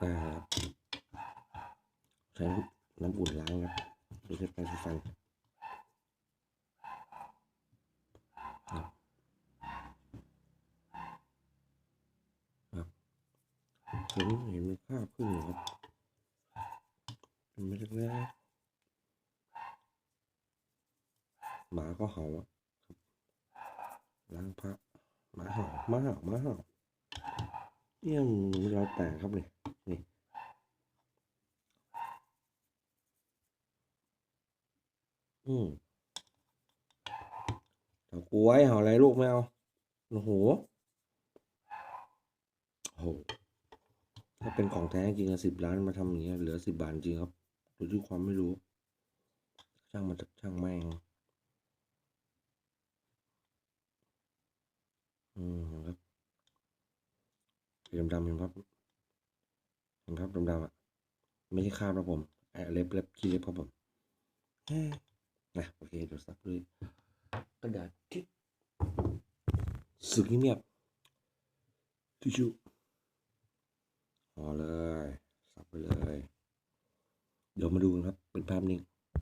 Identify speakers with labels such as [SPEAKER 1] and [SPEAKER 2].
[SPEAKER 1] อ่าครับใช้น้ำอุ่นล้างครับไม่ใช่แปรงสีฟันครับครับเห็นเห็นมีคราบขึ้นครับเป็นเม็ดเล็กๆหมาก็เห่าครับล้างพระหมาเห่าหมาเห่าหมาเห่าเอี่ยมหนูเราแตกครับเนี่ยนี่ อืมเฉาก๊วยเห่าอะไรลูกไม่เอาโอ้โหโหถ้าเป็นของแท้จริงอะสิบล้านมาทำอย่างเงี้ยเหลือสิบบาทจริงครับโดยที่ความไม่รู้ ช่างมันช่างแม่งอืมครับสีดำๆเห็นครับเห็นครับดำๆอะไม่ใช่คาบนะผมไอ้เล็บเล็บขี้เล็บครับผม นะโอเคเดี๋ยวซักด้วยกระดาษที่สึกเงียบทิชชู่ห่อเลยซักไปเลย เดี๋ยวมาดูกันครับ เป็นภาพนิ่ง